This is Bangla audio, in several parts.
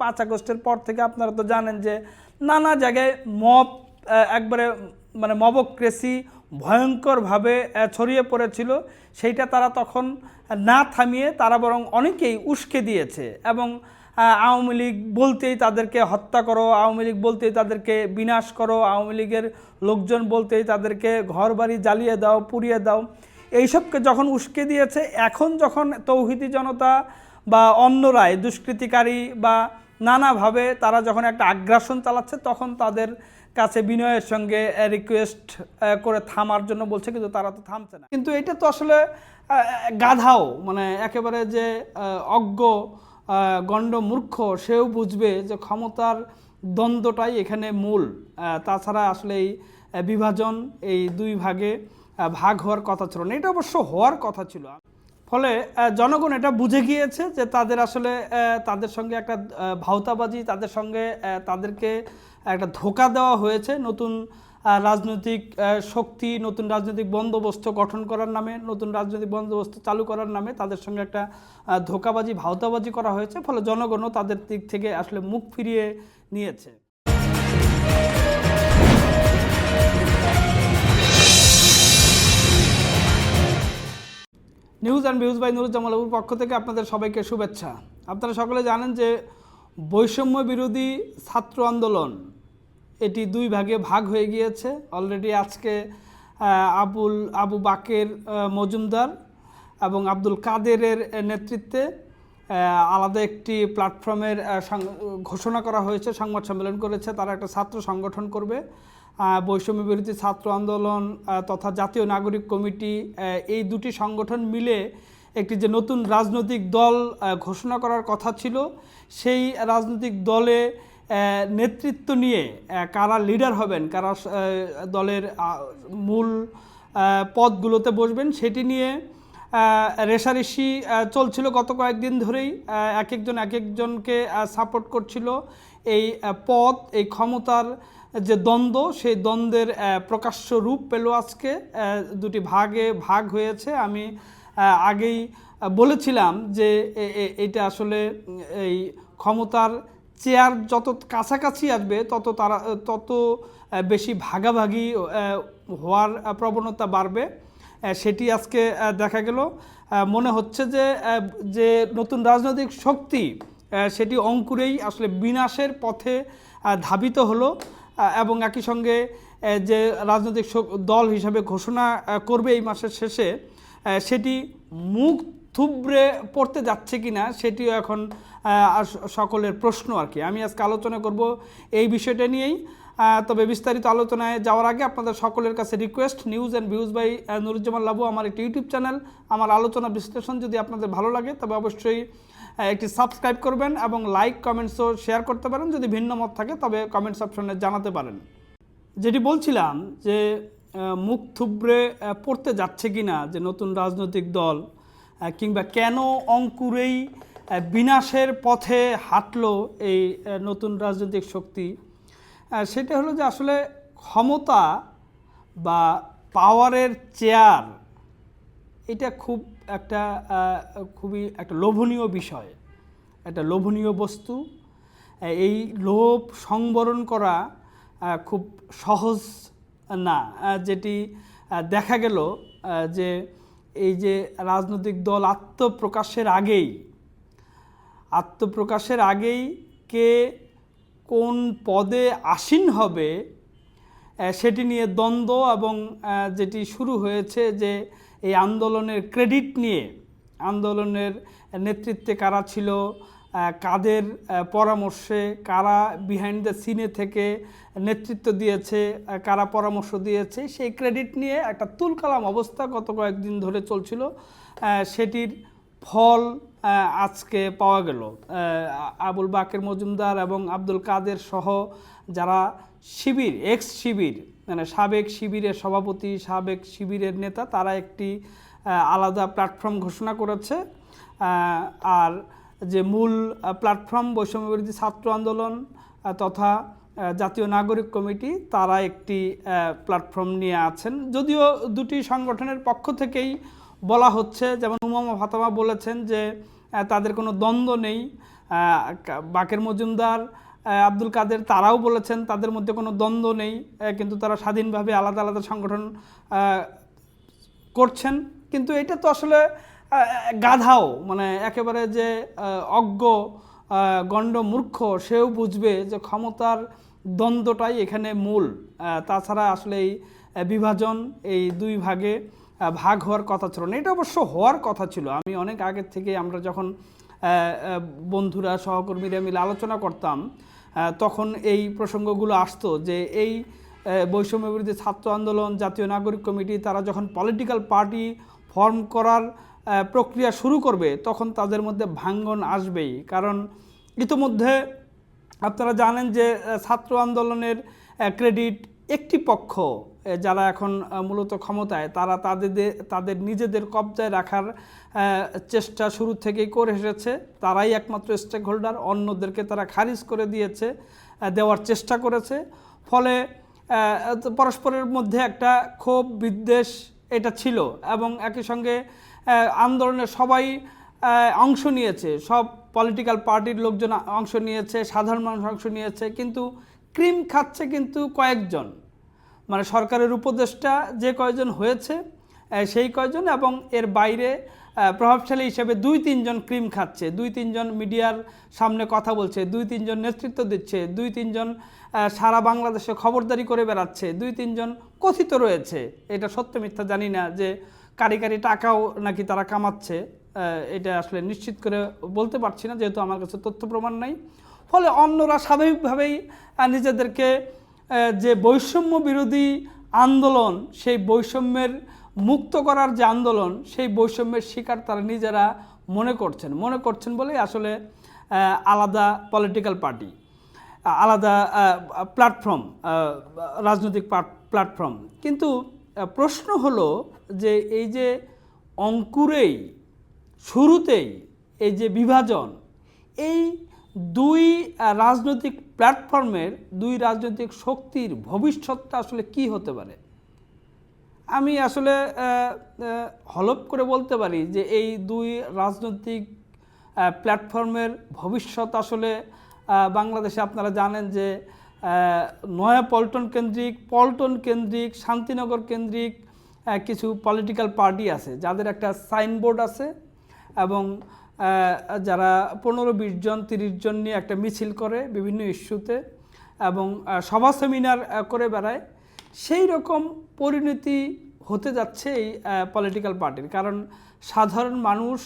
পাঁচ আগস্টের পর থেকে আপনারা তো জানেন যে নানা জায়গায় মব একবারে মানে মবক্রেসি ভয়ঙ্করভাবে ছড়িয়ে পড়েছিল। সেইটা তারা তখন না থামিয়ে তারা বরং অনেকেই উস্কে দিয়েছে এবং আওয়ামী লীগ বলতেই তাদেরকে হত্যা করো, আওয়ামী লীগ বলতেই তাদেরকে বিনাশ করো, আওয়ামী লীগের লোকজন বলতেই তাদেরকে ঘর বাড়ি জ্বালিয়ে দাও, পুড়িয়ে দাও। এইসবকে যখন উস্কে দিয়েছে, এখন যখন তৌহিদি জনতা বা অন্যরাই দুষ্কৃতিকারী বা নানাভাবে তারা যখন একটা আগ্রাসন চালাচ্ছে, তখন তাদের কাছে বিনয়ের সঙ্গে রিকোয়েস্ট করে থামার জন্য বলছে, কিন্তু তারা তো থামছে না। কিন্তু এটা তো আসলে গাধাও মানে একেবারে যে অজ্ঞ গণ্ড মূর্খ, সেও বুঝবে যে ক্ষমতার দ্বন্দ্বটাই এখানে মূল। তাছাড়া আসলে এই বিভাজন, এই দুই ভাগে ভাগ হওয়ার কথা ছিল না। এটা অবশ্য হওয়ার কথা ছিল। ফলে জনগণ এটা বুঝে গিয়েছে যে তাদের আসলে তাদের সঙ্গে একটা ভাওতাবাজি, তাদের সঙ্গে তাদেরকে একটা ধোকা দেওয়া হয়েছে নতুন রাজনৈতিক শক্তি, নতুন রাজনৈতিক বন্দোবস্ত গঠন করার নামে, নতুন রাজনৈতিক বন্দোবস্ত চালু করার নামে তাদের সঙ্গে একটা ধোকাবাজি, ভাওতাবাজি করা হয়েছে, ফলে জনগণও তাদের দিক থেকে আসলে মুখ ফিরিয়ে নিয়েছে। নিউজ অ্যান্ড ভিউজ বাই নুরুজ্জামালবুর পক্ষ থেকে আপনাদের সবাইকে শুভেচ্ছা। আপনারা সকলে জানেন যে বৈষম্য বিরোধী ছাত্র আন্দোলন এটি দুই ভাগে ভাগ হয়ে গিয়েছে। অলরেডি আজকে আবুল, আবু বাকের মজুমদার এবং আব্দুল কাদেরের নেতৃত্বে আলাদা একটি প্ল্যাটফর্মের ঘোষণা করা হয়েছে, সংবাদ সম্মেলন করেছে। তারা একটা ছাত্র সংগঠন করবে। বৈষম্য বিরোধী ছাত্র আন্দোলন তথা জাতীয় নাগরিক কমিটি এই দুটি সংগঠন মিলে একটি যে নতুন রাজনৈতিক দল ঘোষণা করার কথা ছিল, সেই রাজনৈতিক দলে নেতৃত্ব নিয়ে কারা লিডার হবেন, কারা দলের মূল পদগুলোতে বসবেন, সেটি নিয়ে রেশারেশি চলছিল গত কয়েকদিন ধরেই এক একজন এক একজনকে সাপোর্ট করছিল। এই পদ, এই ক্ষমতার যে দ্বন্দ্ব, সেই দ্বন্দ্বের প্রকাশ্য রূপ পেল আজকে। দুটি ভাগে ভাগ হয়েছে। আমি আগেই বলেছিলাম যে এটা আসলে এই ক্ষমতার চেয়ার যত কাছাকাছি আসবে, তত তারা, তত বেশি ভাগাভাগি হওয়ার প্রবণতা বাড়বে। সেটি আজকে দেখা গেল। মনে হচ্ছে যে যে নতুন রাজনৈতিক শক্তি সেটি অঙ্কুরেই আসলে বিনাশের পথে ধাবিত হলো। এবং একই সঙ্গে যে রাজনৈতিক দল হিসাবে ঘোষণা করবে এই মাসের শেষে সেটি মুখ থুবড়ে পড়তে যাচ্ছে কিনা সেটিও এখন সকলের প্রশ্ন আর কি। আমি আজকে আলোচনা করব এই বিষয়টা নিয়েই। তবে বিস্তারিত আলোচনায় যাওয়ার আগে আপনাদের সকলের কাছে request news and views by Nuruzzaman Labu, আমার একটি ইউটিউব চ্যানেল। আমার আলোচনা বিশ্লেষণ যদি আপনাদের ভালো লাগে, তবে অবশ্যই একটি সাবস্ক্রাইব করবেন এবং লাইক কমেন্টসও শেয়ার করতে পারেন। যদি ভিন্ন মত থাকে, তবে কমেন্টস অপশনে জানাতে পারেন। যেটি বলছিলাম যে মুখ থুবড়ে পড়তে যাচ্ছে কিনা যে নতুন রাজনৈতিক দল কিংবা কেন অঙ্কুরেই বিনাশের পথে হাঁটলো এই নতুন রাজনৈতিক শক্তি সেটা হলো যে আসলে ক্ষমতা বা পাওয়ারের চেয়ার এটা খুব একটা খুবই একটা লোভনীয় বিষয়, একটা লোভনীয় বস্তু। এই লোভ সংবরণ করা খুব সহজ না যেটি দেখা গেল যে এই যে রাজনৈতিক দল আত্মপ্রকাশের আগেই আত্মপ্রকাশের আগেই কে কোন পদে আসীন হবে সেটি নিয়ে দ্বন্দ্ব এবং যেটি শুরু হয়েছে যে এই আন্দোলনের ক্রেডিট নিয়ে আন্দোলনের নেতৃত্বে কারা ছিল কাদের পরামর্শে, কারা বিহাইন্ড দ্য সিনে থেকে নেতৃত্ব দিয়েছে কারা পরামর্শ দিয়েছে, সেই ক্রেডিট নিয়ে একটা তুলকালাম অবস্থা গত কয়েকদিন ধরে চলছিল। সেটির ফল আজকে পাওয়া গেল। আবুল বাকের মজুমদার এবং আব্দুল কাদের সহ যারা শিবির এক্স শিবির মানে সাবেক শিবিরের সভাপতি, সাবেক শিবিরের নেতা, তারা একটি আলাদা প্ল্যাটফর্ম ঘোষণা করেছে। আর যে মূল প্ল্যাটফর্ম বৈষম্য বিরোধী ছাত্র আন্দোলন তথা জাতীয় নাগরিক কমিটি, তারা একটি প্ল্যাটফর্ম নিয়ে আছেন। যদিও দুটি সংগঠনের পক্ষ থেকেই বলা হচ্ছে, যেমন উমামা ফাতামা বলেছেন যে তাদের কোনো দ্বন্দ্ব নেই। বাকের মজুমদার আব্দুল কাদের, তারাও বলেছেন তাদের মধ্যে কোনো দ্বন্দ্ব নেই কিন্তু তারা স্বাধীনভাবে আলাদা আলাদা সংগঠন করছেন। কিন্তু এটা তো আসলে গাধাও মানে একেবারে যে অজ্ঞ গণ্ড মূর্খ, সেও বুঝবে যে ক্ষমতার দ্বন্দ্বটাই এখানে মূল। তাছাড়া আসলে এই বিভাজন, এই দুই ভাগে ভাগ হওয়ার কথা ছিল না। এটা অবশ্য হওয়ার কথা ছিল। আমি অনেক আগের থেকে আমরা যখন বন্ধুরা, সহকর্মীরা মিলে আলোচনা করতাম তখন এই প্রসঙ্গগুলো আসতো যে এই বৈষম্য বিরোধী ছাত্র আন্দোলন, জাতীয় নাগরিক কমিটি, তারা যখন পলিটিক্যাল পার্টি ফর্ম করার প্রক্রিয়া শুরু করবে, তখন তাদের মধ্যে ভাঙ্গন আসবেই। কারণ ইতোমধ্যে আপনারা জানেন যে ছাত্র আন্দোলনের ক্রেডিট একটি পক্ষ যারা এখন মূলত ক্ষমতায়, তারা তাদের তাদের নিজেদের কবজায় রাখার চেষ্টা শুরু থেকেই করে এসেছে। তারাই একমাত্র স্টেক হোল্ডার অন্যদেরকে তারা খারিজ করে দিয়েছে দেওয়ার চেষ্টা করেছে। ফলে পরস্পরের মধ্যে একটা ক্ষোভ, বিদ্বেষ এটা ছিল এবং একই সঙ্গে আন্দোলনে সবাই অংশ নিয়েছে। সব পলিটিক্যাল পার্টির লোকজন অংশ নিয়েছে, সাধারণ মানুষ অংশ নিয়েছে, কিন্তু ক্রিম খাচ্ছে কিন্তু কয়েকজন। মানে সরকারের উপদেষ্টা যে কয়জন হয়েছে সেই কয়জন এবং এর বাইরে প্রভাবশালী হিসেবে দুই তিনজন ক্রিম খাচ্ছে, দুই তিনজন মিডিয়ার সামনে কথা বলছে, দুই তিনজন নেতৃত্ব দিচ্ছে, দুই তিনজন সারা বাংলাদেশে খবরদারি করে বেড়াচ্ছে, দুই তিনজন কথিত রয়েছে। এটা সত্য মিথ্যা জানি না যে কারি কারি টাকাও নাকি তারা কামাচ্ছে এটা আসলে নিশ্চিত করে বলতে পারছি না, যেহেতু আমার কাছে তথ্য প্রমাণ নাই। ফলে অন্যরা স্বাভাবিকভাবেই নিজেদেরকে যে বৈষম্য বিরোধী আন্দোলন, সেই বৈষম্যের মুক্ত করার যে আন্দোলন, সেই বৈষম্যের শিকার তারা নিজেরা মনে করছেন। মনে করছেন বলেই আসলে আলাদা পলিটিক্যাল পার্টি আলাদা প্ল্যাটফর্ম রাজনৈতিক প্ল্যাটফর্ম কিন্তু প্রশ্ন হলো যে এই যে অঙ্কুরেই, শুরুতেই এই যে বিভাজন, এই দুই রাজনৈতিক প্ল্যাটফর্মের দুই রাজনৈতিক শক্তির ভবিষ্যৎটা আসলে কি হতে পারে? আমি আসলে হলপ করে বলতে পারি যে এই দুই রাজনৈতিক প্ল্যাটফর্মের ভবিষ্যৎ আসলে বাংলাদেশে আপনারা জানেন যে নয়া পল্টন কেন্দ্রিক পল্টন কেন্দ্রিক, শান্তিনগর কেন্দ্রিক কিছু পলিটিক্যাল পার্টি আছে, যাদের একটা সাইনবোর্ড আছে এবং যারা পনেরো, বিশ জন, তিরিশ জন নিয়ে একটা মিছিল করে বিভিন্ন ইস্যুতে এবং সভা সেমিনার করে বেড়ায়, সেই রকম পরিণতি হতে যাচ্ছে এই পলিটিক্যাল পার্টির কারণ সাধারণ মানুষ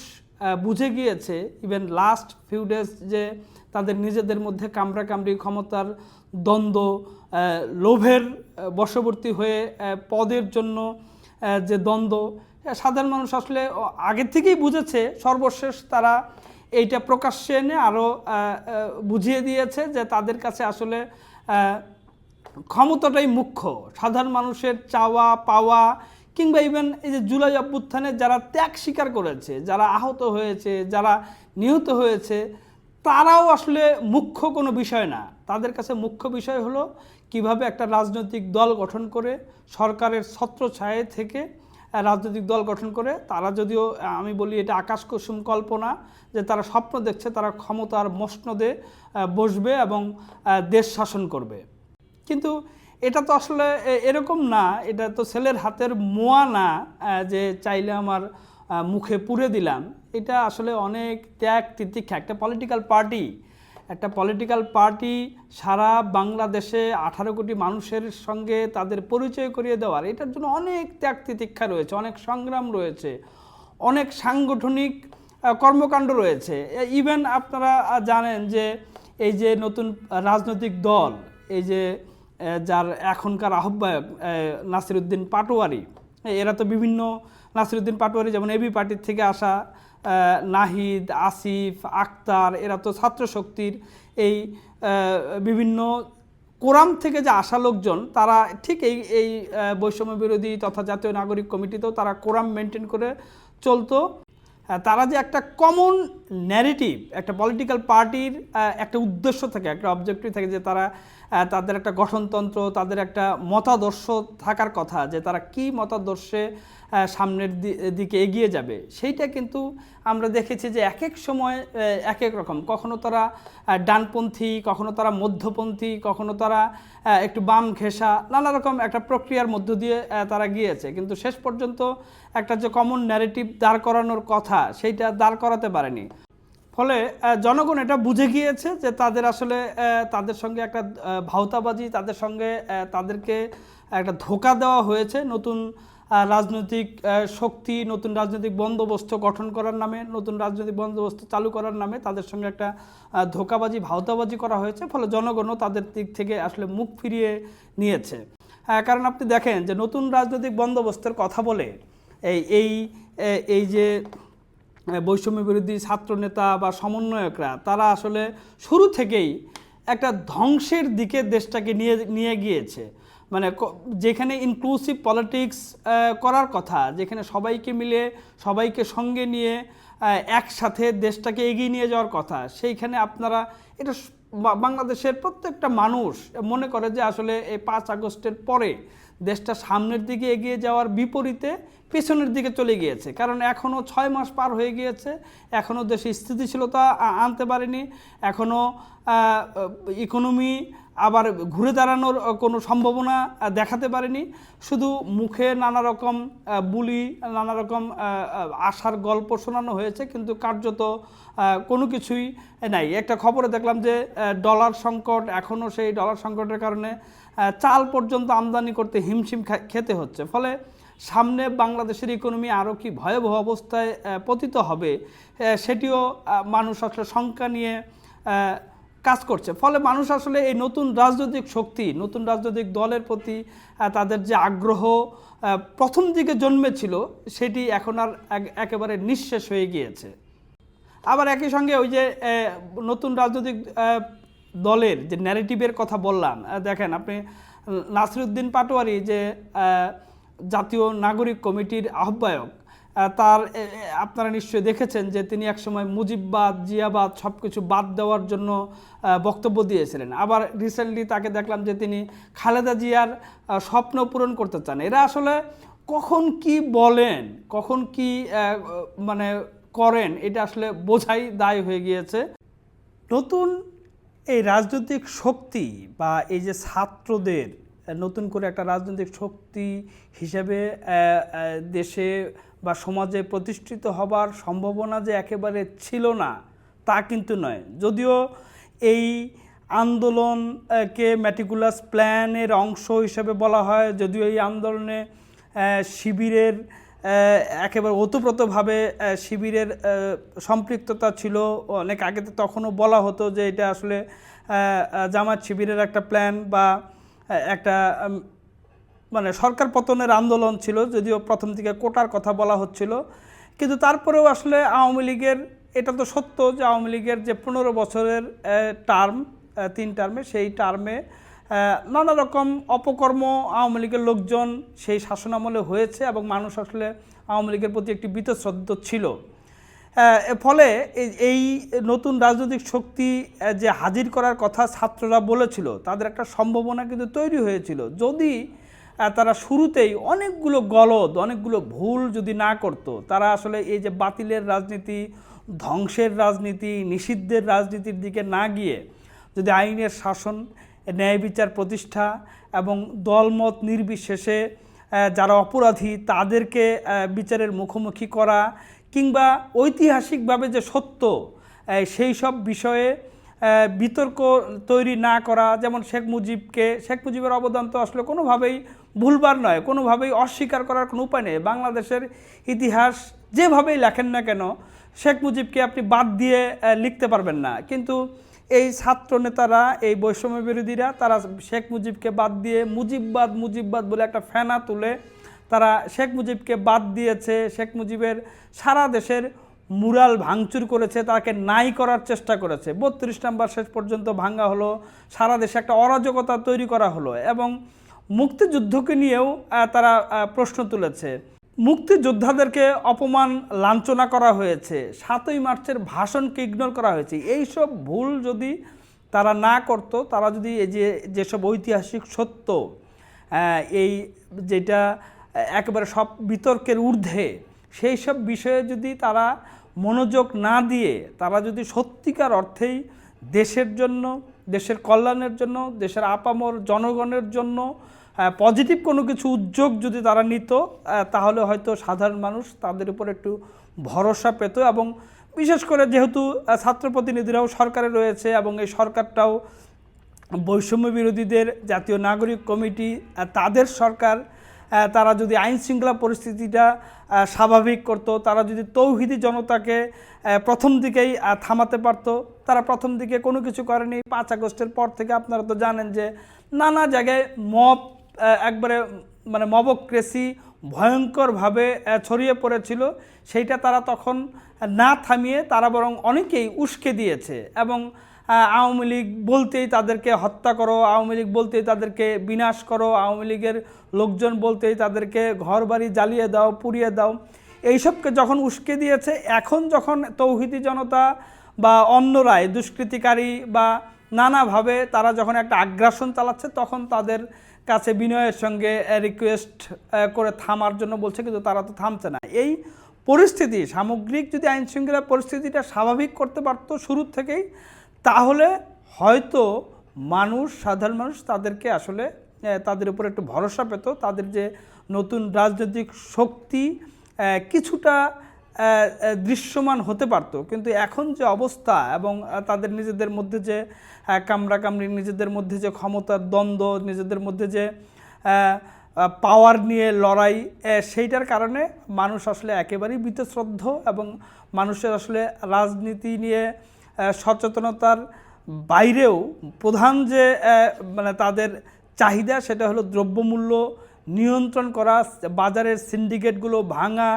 বুঝে গিয়েছে ইভেন লাস্ট ফিউ ডেজ যে তাদের নিজেদের মধ্যে কামড়াকামড়ি, ক্ষমতার দ্বন্দ্ব লোভের বশবর্তী হয়ে পদের জন্য যে দ্বন্দ্ব সাধারণ মানুষ আসলে আগের থেকেই বুঝেছে, সর্বশেষ তারা এইটা প্রকাশ্যে এনে আরও বুঝিয়ে দিয়েছে যে তাদের কাছে আসলে ক্ষমতাটাই মুখ্য। সাধারণ মানুষের চাওয়া, পাওয়া, কিংবা ইভেন এই যে জুলাই অভ্যুত্থানে যারা ত্যাগ স্বীকার করেছে, যারা আহত হয়েছে, যারা নিহত হয়েছে, তারাও আসলে মুখ্য কোনো বিষয় না। তাদের কাছে মুখ্য বিষয় হলো কীভাবে একটা রাজনৈতিক দল গঠন করে সরকারের ছত্রছায়ে থেকে রাজনৈতিক দল গঠন করে, তারা যদিও আমি বলি এটা আকাশ কুসুম কল্পনা যে তারা স্বপ্ন দেখছে, তারা ক্ষমতার মসনদে বসবে এবং দেশ শাসন করবে। কিন্তু এটা তো আসলে এরকম না, এটা তো ছেলের হাতের মোয়া না যে চাইলে আমার মুখে পুরে দিলাম। এটা আসলে অনেক ত্যাগ তিতিক্ষা একটা পলিটিক্যাল পার্টি একটা পলিটিক্যাল পার্টি সারা বাংলাদেশে আঠারো কোটি মানুষের সঙ্গে তাদের পরিচয় করিয়ে দেওয়ার এটার জন্য অনেক ত্যাগ তিতিক্ষা রয়েছে অনেক সংগ্রাম রয়েছে অনেক সাংগঠনিক কর্মকাণ্ড রয়েছে। ইভেন আপনারা জানেন যে এই যে নতুন রাজনৈতিক দল এই যে যার এখনকার আহ্বায়ক আহ, নাসিরুদ্দিন পাটোয়ারি এরা তো বিভিন্ন নাসিরুদ্দিন পাটোয়ারি যেমন এবি পার্টির থেকে আসা নাহিদ, আসিফ, আক্তার, এরা তো ছাত্র শক্তির এই বিভিন্ন কোরাম থেকে যে আসা লোকজন, তারা ঠিক এই এই বৈষম্য বিরোধী তথা জাতীয় নাগরিক কমিটিতেও তারা কোরাম মেনটেন করে চলতো। তারা যে একটা কমন ন্যারেটিভ একটা পলিটিক্যাল পার্টির একটা উদ্দেশ্য থাকে, একটা অবজেক্টিভ থাকে যে তারা তাদের একটা গঠনতন্ত্র, তাদের একটা মতাদর্শ থাকার কথা, যে তারা কি মতাদর্শে সামনের দিকে এগিয়ে যাবে। সেইটা কিন্তু আমরা দেখেছি যে এক এক সময় এক এক রকম। কখনো তারা ডানপন্থী, কখনো তারা মধ্যপন্থী, কখনো তারা একটু বাম ঘেঁষা, নানা রকম একটা প্রক্রিয়ার মধ্য দিয়ে তারা গিয়েছে। কিন্তু শেষ পর্যন্ত একটা যে কমন ন্যারেটিভ দাঁড় করানোর কথা, সেইটা দাঁড় করাতে পারেনি। ফলে জনগণ এটা বুঝে গিয়েছে যে তাদের আসলে তাদের সঙ্গে একটা ভাওতাবাজি, তাদের সঙ্গে তাদেরকে একটা ধোকা দেওয়া হয়েছে নতুন রাজনৈতিক শক্তি, নতুন রাজনৈতিক বন্দোবস্ত গঠন করার নামে, নতুন রাজনৈতিক বন্দোবস্ত চালু করার নামে তাদের সঙ্গে একটা ধোকাবাজি, ভাওতাবাজি করা হয়েছে। ফলে জনগণও তাদের দিক থেকে আসলে মুখ ফিরিয়ে নিয়েছে। কারণ আপনি দেখেন যে নতুন রাজনৈতিক বন্দোবস্তের কথা বলে এই এই এই যে বৈষম্য বিরোধী ছাত্রনেতা বা সমন্বয়করা, তারা আসলে শুরু থেকেই একটা ধ্বংসের দিকে দেশটাকে নিয়ে নিয়ে গিয়েছে। মানে যেখানে ইনক্লুসিভ পলিটিক্স করার কথা, যেখানে সবাইকে মিলে, সবাইকে সঙ্গে নিয়ে একসাথে দেশটাকে এগিয়ে নিয়ে যাওয়ার কথা, সেইখানে আপনারা, এটা বাংলাদেশের প্রত্যেকটা মানুষ মনে করে যে আসলে এই পাঁচ আগস্টের পরে দেশটা সামনের দিকে এগিয়ে যাওয়ার বিপরীতে পেছনের দিকে চলে গিয়েছে। কারণ এখনও ছয় মাস পার হয়ে গিয়েছে এখনও দেশে স্থিতিশীলতা আনতে পারেনি এখনও ইকোনমি আবার ঘুরে দাঁড়ানোর কোনো সম্ভাবনা দেখাতে পারেনি। শুধু মুখে নানা রকম বুলি, নানা রকম আশার গল্প শোনানো হয়েছে, কিন্তু কার্যত কোনো কিছুই নাই। একটা খবরে দেখলাম যে ডলার সংকট এখনও সেই ডলার সংকটের কারণে চাল পর্যন্ত আমদানি করতে হিমশিম খেতে হচ্ছে। ফলে সামনে বাংলাদেশের ইকোনমি আরও কি ভয়াবহ অবস্থায় পতিত হবে সেটিও মানুষ আসলে শঙ্কা নিয়ে কাজ করছে। ফলে মানুষ আসলে এই নতুন রাজনৈতিক শক্তি নতুন রাজনৈতিক দলের প্রতি তাদের যে আগ্রহ প্রথম দিকে জন্মেছিল সেটি এখন আর এক- একেবারে নিঃশেষ হয়ে গিয়েছে। আবার একই সঙ্গে ওই যে নতুন রাজনৈতিক দলের যে ন্যারেটিভের কথা বললাম দেখেন আপনি নাসিরুদ্দিন পাটোয়ারি যে জাতীয় নাগরিক কমিটির আহ্বায়ক আহ, তার আপনারা নিশ্চয়ই দেখেছেন যে তিনি একসময় মুজিববাদ, জিয়াবাদ সব কিছু বাদ দেওয়ার জন্য বক্তব্য দিয়েছিলেন। আবার রিসেন্টলি তাকে দেখলাম যে তিনি খালেদা জিয়ার স্বপ্ন পূরণ করতে চান। এরা আসলে কখন কি বলেন, কখন কি মানে করেন, এটা আসলে বোঝাই দায় হয়ে গিয়েছে। নতুন এই রাজনৈতিক শক্তি বা এই যে ছাত্রদের, নতুন করে একটা রাজনৈতিক শক্তি হিসেবে দেশে বা সমাজে প্রতিষ্ঠিত হবার সম্ভাবনা যে একেবারে ছিল না, তা কিন্তু নয়। যদিও এই আন্দোলনকে ম্যাটিকুলাস প্ল্যানের অংশ হিসেবে বলা হয়, যদিও এই আন্দোলনে শিবিরের একেবারে ওতপ্রোতভাবে শিবিরের সম্পৃক্ততা ছিল। অনেক আগে তো তখনও বলা হতো যে এটা আসলে জামাত শিবিরের একটা প্ল্যান বা একটা মানে সরকার পতনের আন্দোলন ছিল, যদিও প্রথম দিকে কোটার কথা বলা হচ্ছিল। কিন্তু তারপরেও আসলে আওয়ামী লীগের, এটা তো সত্য যে আওয়ামী লীগের যে পনেরো বছরের টার্ম তিন টার্মে সেই টার্মে নানা রকম অপকর্ম আওয়ামী লীগের লোকজন সেই শাসনামলে হয়েছে এবং মানুষ আসলে আওয়ামী লীগের প্রতি একটি বীতশ্রদ্ধ ছিল। ফলে এই- নতুন রাজনৈতিক শক্তি যে হাজির করার কথা ছাত্ররা বলেছিল, তাদের একটা সম্ভাবনা কিন্তু তৈরি হয়েছিল। যদি তারা শুরুতেই অনেকগুলো গলদ, অনেকগুলো ভুল যদি না করত, তারা আসলে এই যে বাতিলের রাজনীতি, ধ্বংসের রাজনীতি, নিষিদ্ধের রাজনীতির দিকে না গিয়ে যদি আইনের শাসন, ন্যায় বিচার প্রতিষ্ঠা এবং দলমত নির্বিশেষে যারা অপরাধী তাদেরকে বিচারের মুখোমুখি করা কিংবা ঐতিহাসিকভাবে যে সত্য সেই সব বিষয়ে বিতর্ক তৈরি না করা, যেমন শেখ মুজিবকে, শেখ মুজিবের অবদান তো আসলে কোনোভাবেই ভুলবার নয়, কোনোভাবেই অস্বীকার করার কোনো উপায় নেই। বাংলাদেশের ইতিহাস যেভাবেই লেখেন না কেন, শেখ মুজিবকে আপনি বাদ দিয়ে লিখতে পারবেন না। কিন্তু এই ছাত্র নেতারা, এই বৈষম্য বিরোধীরা, তারা শেখ মুজিবকে বাদ দিয়ে মুজিববাদ মুজিববাদ বলে একটা ফেনা তুলে তারা শেখ মুজিবকে বাদ দিয়েছে। শেখ মুজিবের সারা দেশের মুরাল ভাঙচুর করেছে, তাকে নাই করার চেষ্টা করেছে। বত্রিশ নাম্বার শেষ পর্যন্ত ভাঙ্গা হলো, সারা দেশে একটা অরাজকতা তৈরি করা হলো এবং মুক্তিযুদ্ধকে নিয়েও তারা প্রশ্ন তুলেছে। মুক্তিযোদ্ধাদেরকে অপমান, লাঞ্ছনা করা হয়েছে। সাতই মার্চের ভাষণকে ইগনোর করা হয়েছে। এইসব ভুল যদি তারা না করত, তারা যদি এই যে, যেসব ঐতিহাসিক সত্য এই যেটা একেবারে সব বিতর্কের ঊর্ধ্বে সেই সব বিষয়ে যদি তারা মনোযোগ না দিয়ে, তারা যদি সত্যিকার অর্থেই দেশের জন্য, দেশের কল্যাণের জন্য, দেশের আপামর জনগণের জন্য পজিটিভ কোনো কিছু উদ্যোগ যদি তারা নিত তাহলে হয়তো সাধারণ মানুষ তাদের উপর একটু ভরসা পেত এবং বিশেষ করে যেহেতু ছাত্র প্রতিনিধিরাও সরকারে রয়েছে এবং এই সরকারটাও বৈষম্য বিরোধীদের জাতীয় নাগরিক কমিটি তাদের সরকার তারা যদি আইন শৃঙ্খলা পরিস্থিতিটা স্বাভাবিক করত তারা যদি তৌহিদি জনতাকে প্রথম দিকেই থামাতে পারত তারা প্রথম দিকে কোনো কিছু করেনি। পাঁচ আগস্টের পর থেকে আপনারা তো জানেন যে নানা জায়গায় আহ, একবারে মানে মবক্রেসি ভয়ঙ্করভাবে ছড়িয়ে পড়েছিল। সেইটা তারা তখন না থামিয়ে তারা বরং অনেকেই উস্কে দিয়েছে এবং আওয়ামী লীগ বলতেই তাদেরকে হত্যা করো, আওয়ামী লীগ বলতেই তাদেরকে বিনাশ করো, আওয়ামী লীগের লোকজন বলতেই তাদেরকে ঘর বাড়ি জ্বালিয়ে দাও, পুড়িয়ে দাও। এইসবকে যখন উস্কে দিয়েছে, এখন যখন তৌহিদি জনতা বা অন্যরাই দুষ্কৃতিকারী বা নানাভাবে তারা যখন একটা আগ্রাসন চালাচ্ছে, তখন তাদের কাছে বিনয়ের সঙ্গে রিকোয়েস্ট করে থামার জন্য বলছে, কিন্তু তারা তো থামছে না। এই পরিস্থিতি, সামগ্রিক যদি আইন শৃঙ্খলা পরিস্থিতিটা স্বাভাবিক করতে পারতো শুরুর থেকেই, তাহলে হয়তো মানুষ, সাধারণ মানুষ তাদেরকে আসলে তাদের উপর একটু ভরসা পেত। তাদের যে নতুন রাজনৈতিক শক্তি কিছুটা দৃশ্যমান হতে পারতো। কিন্তু এখন যে অবস্থা এবং তাদের নিজেদের মধ্যে যে কামড়াকামড়ি নিজেদের মধ্যে যে ক্ষমতার দ্বন্দ্ব, নিজেদের মধ্যে যে পাওয়ার নিয়ে লড়াই সেইটার কারণে মানুষ আসলে একেবারেই বীতশ্রদ্ধ এবং মানুষের আসলে রাজনীতি নিয়ে সচেতনতার বাইরেও প্রধান যে মানে তাদের চাহিদা সেটা হলো দ্রব্যমূল্য নিয়ন্ত্রণ করা, বাজারের সিন্ডিকেটগুলো ভাঙা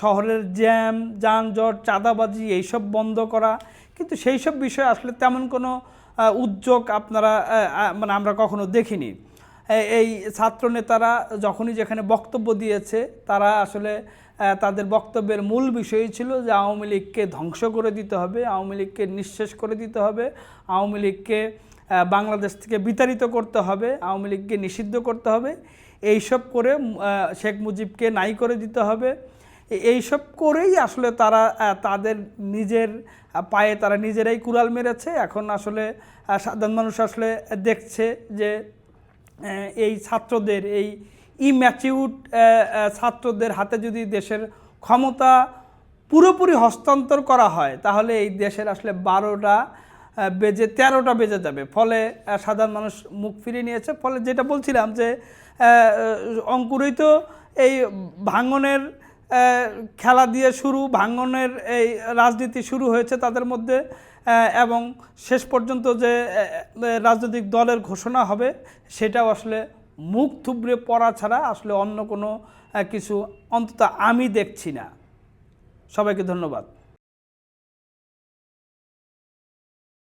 শহরের জ্যাম যানজট, চাঁদাবাজি, এইসব বন্ধ করা কিন্তু সেই সব বিষয়ে আসলে তেমন কোনো উদ্যোগ আপনারা মানে আমরা কখনো দেখিনি। এই ছাত্র নেতারা যখনই যেখানে বক্তব্য দিয়েছে, তারা আসলে তাদের বক্তব্যের মূল বিষয়ই ছিল যে আওয়ামী লীগকে ধ্বংস করে দিতে হবে, আওয়ামী লীগকে নিঃশেষ করে দিতে হবে, আওয়ামী লীগকে বাংলাদেশ থেকে বিতাড়িত করতে হবে, আওয়ামী লীগকে নিষিদ্ধ করতে হবে। এইসব করে শেখ মুজিবকে নাই করে দিতে হবে। এইসব করেই আসলে তারা তাদের নিজের পায়ে তারা নিজেরাই কুড়াল মেরেছে। এখন আসলে সাধারণ মানুষ আসলে দেখছে যে এই ছাত্রদের এই ইম্যাচিউড ছাত্রদের হাতে যদি দেশের ক্ষমতা পুরোপুরি হস্তান্তর করা হয় তাহলে এই দেশের আসলে বারোটা বেজে তেরোটা বেজে যাবে। ফলে সাধারণ মানুষ মুখ ফিরিয়ে নিয়েছে। ফলে যেটা বলছিলাম যে আহ, অঙ্কুরই তো এই ভাঙনের খেলা দিয়ে শুরু ভাঙনের এই রাজনীতি শুরু হয়েছে তাদের মধ্যে এবং শেষ পর্যন্ত যে রাজনৈতিক দলের ঘোষণা হবে, সেটাও আসলে মুখ থুবড়ে পড়া ছাড়া আসলে অন্য কোনো কিছু অন্তত আমি দেখছি না। সবাইকে ধন্যবাদ।